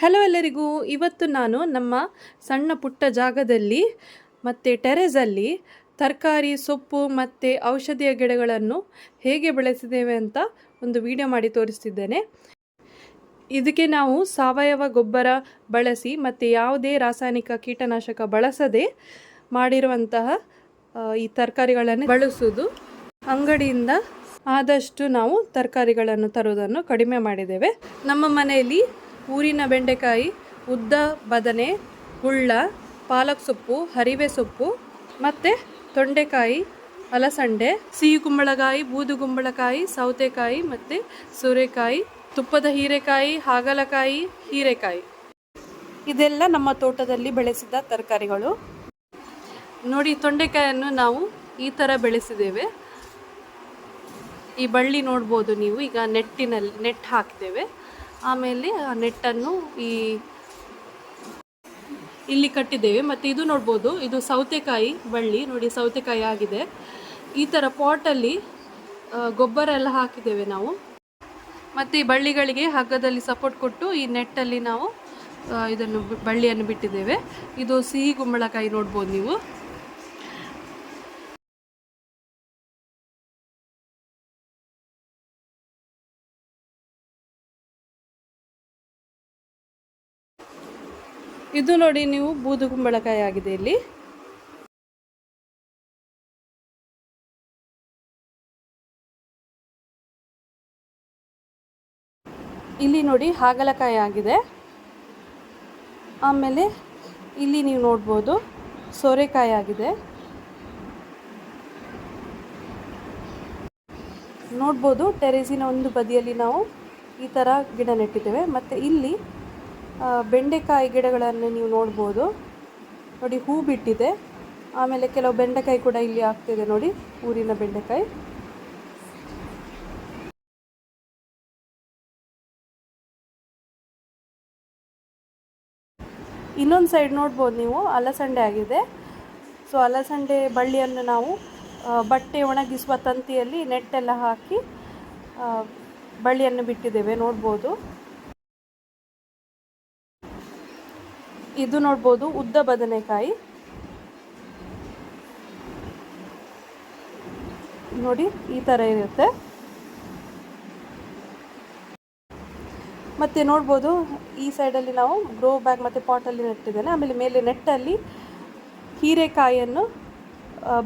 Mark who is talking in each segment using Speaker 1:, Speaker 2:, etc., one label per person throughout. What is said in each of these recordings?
Speaker 1: Hello ಎಲ್ಲರಿಗೂ. ಇವತ್ತು ನಾನು ನಮ್ಮ ಸಣ್ಣ ಪುಟ್ಟ ಜಾಗದಲ್ಲಿ ಮತ್ತು ಟೆರೆಸಲ್ಲಿ ತರಕಾರಿ, ಸೊಪ್ಪು ಮತ್ತು ಔಷಧಿಯ ಗಿಡಗಳನ್ನು ಹೇಗೆ ಬೆಳೆಸಿದ್ದೇವೆ ಅಂತ ಒಂದು ವಿಡಿಯೋ ಮಾಡಿ ತೋರಿಸ್ತಿದ್ದೇನೆ. ಇದಕ್ಕೆ ನಾವು ಸಾವಯವ ಗೊಬ್ಬರ ಬಳಸಿ ಮತ್ತು ಯಾವುದೇ ರಾಸಾಯನಿಕ ಕೀಟನಾಶಕ ಬಳಸದೆ ಮಾಡಿರುವಂತಹ ಈ ತರಕಾರಿಗಳನ್ನು ಬಳಸುವುದು. ಅಂಗಡಿಯಿಂದ ಆದಷ್ಟು ನಾವು ತರಕಾರಿಗಳನ್ನು ತರುವುದನ್ನು ಕಡಿಮೆ ಮಾಡಿದ್ದೇವೆ. ನಮ್ಮ ಮನೆಯಲ್ಲಿ ಊರಿನ ಬೆಂಡೆಕಾಯಿ, ಉದ್ದ, ಬದನೆ, ಗುಳ್ಳ, ಪಾಲಕ್ ಸೊಪ್ಪು, ಹರಿವೆ ಸೊಪ್ಪು ಮತ್ತು ತೊಂಡೆಕಾಯಿ, ಅಲಸಂಡೆ, ಸಿಹಿ ಕುಂಬಳಕಾಯಿ, ಬೂದು ಕುಂಬಳಕಾಯಿ, ಸೌತೆಕಾಯಿ ಮತ್ತು ಸೋರೆಕಾಯಿ, ತುಪ್ಪದ ಹೀರೆಕಾಯಿ, ಹಾಗಲಕಾಯಿ, ಹೀರೆಕಾಯಿ. ಇದೆಲ್ಲ ನಮ್ಮ ತೋಟದಲ್ಲಿ ಬೆಳೆಸಿದ ತರಕಾರಿಗಳು. ನೋಡಿ ತೊಂಡೆಕಾಯನ್ನು ನಾವು ಈ ಥರ ಬೆಳೆಸಿದ್ದೇವೆ. ಈ ಬಳ್ಳಿ ನೋಡ್ಬೋದು ನೀವು, ಈಗ ನೆಟ್ಟಿನಲ್ಲಿ, ನೆಟ್ ಹಾಕಿದ್ದೇವೆ ಆಮೇಲೆ ನೆಟ್ಟನ್ನು ಈ ಇಲ್ಲಿ ಕಟ್ಟಿದ್ದೇವೆ. ಮತ್ತು ಇದು ನೋಡ್ಬೋದು, ಇದು ಸೌತೆಕಾಯಿ ಬಳ್ಳಿ. ನೋಡಿ, ಸೌತೆಕಾಯಿ ಆಗಿದೆ. ಈ ಥರ ಪಾಟಲ್ಲಿ ಗೊಬ್ಬರ ಎಲ್ಲ ಹಾಕಿದ್ದೇವೆ ನಾವು. ಮತ್ತು ಈ ಬಳ್ಳಿಗಳಿಗೆ ಹಗ್ಗದಲ್ಲಿ ಸಪೋರ್ಟ್ ಕೊಟ್ಟು ಈ ನೆಟ್ಟಲ್ಲಿ ನಾವು ಇದನ್ನು ಬಳ್ಳಿಯನ್ನು ಬಿಟ್ಟಿದ್ದೇವೆ. ಇದು ಸಿಹಿ ಕುಂಬಳಕಾಯಿ ನೋಡ್ಬೋದು ನೀವು. ಇದು ನೋಡಿ ನೀವು ಬೂದು ಕುಂಬಳಕಾಯಿ ಆಗಿದೆ ಇಲ್ಲಿ. ಇಲ್ಲಿ ನೋಡಿ ಹಾಗಲಕಾಯಿ ಆಗಿದೆ. ಆಮೇಲೆ ಇಲ್ಲಿ ನೀವು ನೋಡ್ಬೋದು ಸೋರೆಕಾಯಿ ಆಗಿದೆ. ನೋಡ್ಬೋದು ಟೆರೇಸಿನ ಒಂದು ಬದಿಯಲ್ಲಿ ನಾವು ಈ ಥರ ಗಿಡ ನೆಟ್ಟಿದ್ದೇವೆ. ಮತ್ತು ಇಲ್ಲಿ ಬೆಂಡೆಕಾಯಿ ಗಿಡಗಳನ್ನು ನೀವು ನೋಡ್ಬೋದು. ನೋಡಿ, ಹೂ ಬಿಟ್ಟಿದೆ. ಆಮೇಲೆ ಕೆಲವು ಬೆಂಡೆಕಾಯಿ ಕೂಡ ಇಲ್ಲಿ ಆಗ್ತಿದೆ ನೋಡಿ, ಊರಿನ ಬೆಂಡೆಕಾಯಿ. ಇನ್ನೊಂದು ಸೈಡ್ ನೋಡ್ಬೋದು ನೀವು, ಅಲಸಂಡೆ ಆಗಿದೆ. ಸೊ, ಅಲಸಂಡೆ ಬಳ್ಳಿಯನ್ನು ನಾವು ಬಟ್ಟೆ ಒಣಗಿಸುವ ತಂತಿಯಲ್ಲಿ ನೆಟ್ಟೆಲ್ಲ ಹಾಕಿ ಬಳ್ಳಿಯನ್ನು ಬಿಟ್ಟಿದ್ದೇವೆ, ನೋಡ್ಬೋದು. ಇದು ನೋಡ್ಬೋದು ಉದ್ದ ಬದನೆಕಾಯಿ. ನೋಡಿ, ಈ ಥರ ಇರುತ್ತೆ. ಮತ್ತೆ ನೋಡ್ಬೋದು, ಈ ಸೈಡಲ್ಲಿ ನಾವು ಗ್ರೋ ಬ್ಯಾಗ್ ಮತ್ತು ಪಾಟಲ್ಲಿ ನೆಟ್ಟಿದ್ದೇನೆ. ಆಮೇಲೆ ಮೇಲೆ ನೆಟ್ಟಲ್ಲಿ ಹೀರೆಕಾಯಿಯನ್ನು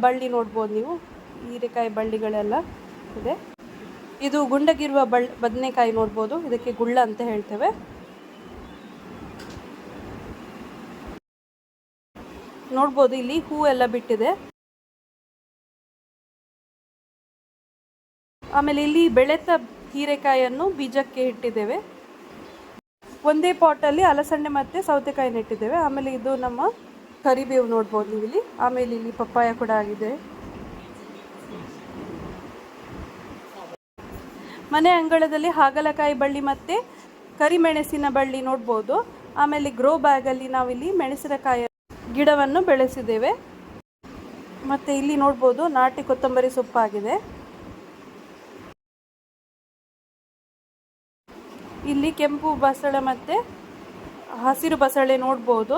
Speaker 1: ಬಳ್ಳಿ ನೋಡ್ಬೋದು ನೀವು. ಹೀರೆಕಾಯಿ ಬಳ್ಳಿಗಳೆಲ್ಲ ಇದೆ. ಇದು ಗುಂಡಗಿರುವ ಬಳ್, ಬದನೆಕಾಯಿ ನೋಡ್ಬೋದು. ಇದಕ್ಕೆ ಗುಳ್ಳ ಅಂತ ಹೇಳ್ತೇವೆ. ನೋಡ್ಬೋದು ಇಲ್ಲಿ ಹೂ ಎಲ್ಲ ಬಿಟ್ಟಿದೆ. ಆಮೇಲೆ ಇಲ್ಲಿ ಬೆಳೆತ ಹೀರೆಕಾಯಿಯನ್ನು ಬೀಜಕ್ಕೆ ಇಟ್ಟಿದ್ದೇವೆ. ಒಂದೇ ಪಾಟಲ್ಲಿ ಅಲಸಂಡೆ ಮತ್ತು ಸೌತೆಕಾಯಿ ನೆಟ್ಟಿದ್ದೇವೆ ಆಮೇಲೆ ಇದು ನಮ್ಮ ಕರಿಬೇವು ನೋಡ್ಬೋದು ನೀವು ಇಲ್ಲಿ. ಆಮೇಲೆ ಇಲ್ಲಿ ಪಪ್ಪಾಯ ಕೂಡ ಆಗಿದೆ. ಮನೆ ಅಂಗಳದಲ್ಲಿ ಹಾಗಲಕಾಯಿ ಬಳ್ಳಿ ಮತ್ತು ಕರಿಮೆಣಸಿನ ಬಳ್ಳಿ ನೋಡ್ಬೋದು. ಆಮೇಲೆ ಗ್ರೋ ಬ್ಯಾಗಲ್ಲಿ ನಾವಿಲ್ಲಿ ಮೆಣಸಿನಕಾಯಿ ಗಿಡವನ್ನು ಬೆಳೆಸಿದ್ದೇವೆ. ಮತ್ತು ಇಲ್ಲಿ ನೋಡ್ಬೋದು ನಾಟಿ ಕೊತ್ತಂಬರಿ ಸೊಪ್ಪಾಗಿದೆ. ಇಲ್ಲಿ ಕೆಂಪು ಬಸಳೆ ಮತ್ತು ಹಸಿರು ಬಸಳೆ ನೋಡ್ಬೋದು.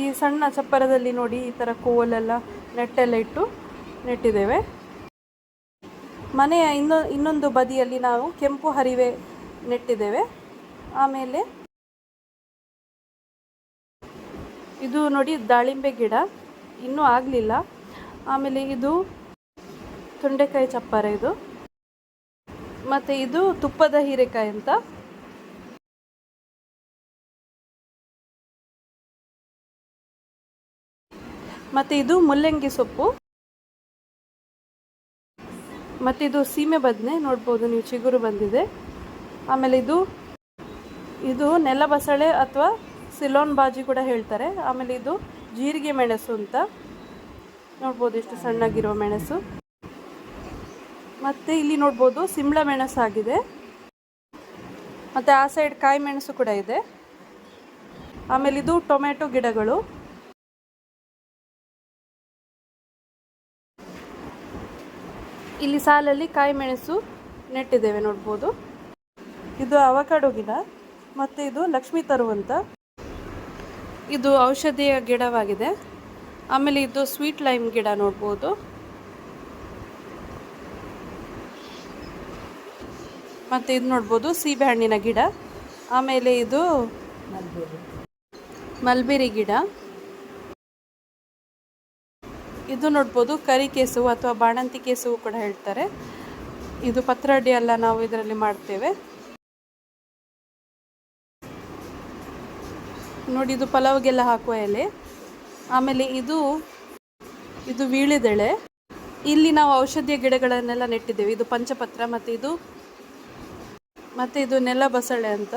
Speaker 1: ಈ ಸಣ್ಣ ಚಪ್ಪರದಲ್ಲಿ ನೋಡಿ ಈ ಥರ ಕೋಲೆಲ್ಲ ನೆಟ್ಟೆಲ್ಲ ಇಟ್ಟು ನೆಟ್ಟಿದ್ದೇವೆ. ಮನೆಯ ಇನ್ನೊ, ಇನ್ನೊಂದು ಬದಿಯಲ್ಲಿ ನಾವು ಕೆಂಪು ಹರಿವೆ ನೆಟ್ಟಿದ್ದೇವೆ. ಆಮೇಲೆ ಇದು ನೋಡಿ ದಾಳಿಂಬೆ ಗಿಡ. ಇನ್ನೂ ಆಗಲಿಲ್ಲ. ಆಮೇಲೆ ಇದು ತೊಂಡೆಕಾಯಿ ಚಪ್ಪರ ಇದು. ಮತ್ತು ಇದು ತುಪ್ಪದ ಹೀರೆಕಾಯಿ ಅಂತ. ಮತ್ತು ಇದು ಮುಲ್ಲಂಗಿ ಸೊಪ್ಪು. ಮತ್ತು ಇದು ಸೀಮೆ ಬದನೆ ನೋಡ್ಬೋದು ನೀವು ಚಿಗುರು ಬಂದಿದೆ. ಆಮೇಲೆ ಇದು ಇದು ನೆಲಬಸಳೆ ಅಥವಾ ಸಿಲೋನ್ ಬಾಜಿ ಕೂಡ ಹೇಳ್ತಾರೆ. ಆಮೇಲೆ ಇದು ಜೀರಿಗೆ ಮೆಣಸು ಅಂತ. ನೋಡ್ಬೋದು ಇಷ್ಟು ಸಣ್ಣಗಿರೋ ಮೆಣಸು. ಮತ್ತು ಇಲ್ಲಿ ನೋಡ್ಬೋದು ಸಿಮ್ಳ ಮೆಣಸು ಆಗಿದೆ. ಮತ್ತು ಆ ಸೈಡ್ ಕಾಯಿ ಮೆಣಸು ಕೂಡ ಇದೆ. ಆಮೇಲೆ ಇದು ಟೊಮೆಟೊ ಗಿಡಗಳು. ಇಲ್ಲಿ ಸಾಲಲ್ಲಿ ಕಾಯಿ ಮೆಣಸು ನೆಟ್ಟಿದ್ದೇವೆ ನೋಡ್ಬೋದು. ಇದು ಅವಕಾಡೋ ಗಿಡ. ಮತ್ತು ಇದು ಲಕ್ಷ್ಮೀ ತರು ಅಂತ. ಇದು ಔಷಧಿಯ ಗಿಡವಾಗಿದೆ. ಆಮೇಲೆ ಇದು ಸ್ವೀಟ್ ಲೈಮ್ ಗಿಡ ನೋಡ್ಬೋದು. ಮತ್ತು ಇದು ನೋಡ್ಬೋದು ಸೀಬೆಹಣ್ಣಿನ ಗಿಡ. ಆಮೇಲೆ ಇದು ಮಲ್ಬೆರಿ ಗಿಡ. ಇದು ನೋಡ್ಬೋದು ಕರಿ ಕೇಸು ಅಥವಾ ಬಾಣಂತಿ ಕೇಸುವು ಕೂಡ ಹೇಳ್ತಾರೆ. ಇದು ಪತ್ರೊಡೆ ಎಲ್ಲ ನಾವು ಇದರಲ್ಲಿ ಮಾಡ್ತೇವೆ. ನೋಡಿ, ಇದು ಪಲಾವ್ಗೆಲ್ಲ ಹಾಕುವ ಎಲೆ. ಆಮೇಲೆ ಇದು ಇದು ವೀಳೆದೆಳೆ ಇಲ್ಲಿ ನಾವು ಔಷಧಿಯ ಗಿಡಗಳನ್ನೆಲ್ಲ ನೆಟ್ಟಿದ್ದೇವೆ. ಇದು ಪಂಚಪತ್ರ ಮತ್ತು ಇದು ಮತ್ತು ಇದು ನೆಲ ಬಸಳೆ ಅಂತ.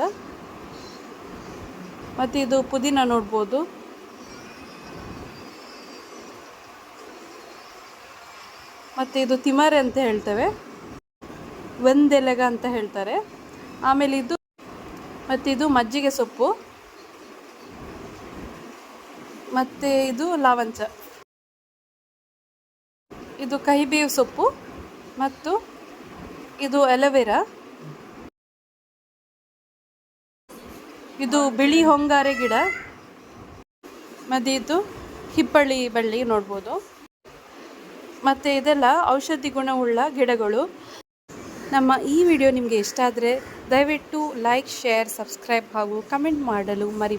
Speaker 1: ಮತ್ತು ಇದು ಪುದೀನ ನೋಡ್ಬೋದು. ಮತ್ತು ಇದು ತಿಮರೆ ಅಂತ ಹೇಳ್ತೇವೆ. ಒಂದೆಲೆಗ ಅಂತ ಹೇಳ್ತಾರೆ. ಆಮೇಲೆ ಇದು, ಮತ್ತು ಇದು ಮಜ್ಜಿಗೆ ಸೊಪ್ಪು. ಮತ್ತು ಇದು ಲಾವಂಚ. ಇದು ಕಹಿಬೇವು ಸೊಪ್ಪು ಮತ್ತು ಇದು ಅಲೋವೆರಾ. ಇದು ಬಿಳಿ ಹೊಂಗಾರೆ ಗಿಡ. ಮತ್ತು ಇದು ಹಿಪ್ಪಳ್ಳಿ ಬಳ್ಳಿ ನೋಡ್ಬೋದು. ಮತ್ತು ಇದೆಲ್ಲ ಔಷಧಿ ಗುಣವುಳ್ಳ ಗಿಡಗಳು. ನಮ್ಮ ಈ ವಿಡಿಯೋ ನಿಮಗೆ ಇಷ್ಟ ಆದರೆ ದಯವಿಟ್ಟು ಲೈಕ್ ಶೇರ್ ಸಬ್ಸ್ಕ್ರೈಬ್ ಹಾಗೂ ಕಮೆಂಟ್ ಮಾಡಲು ಮರಿ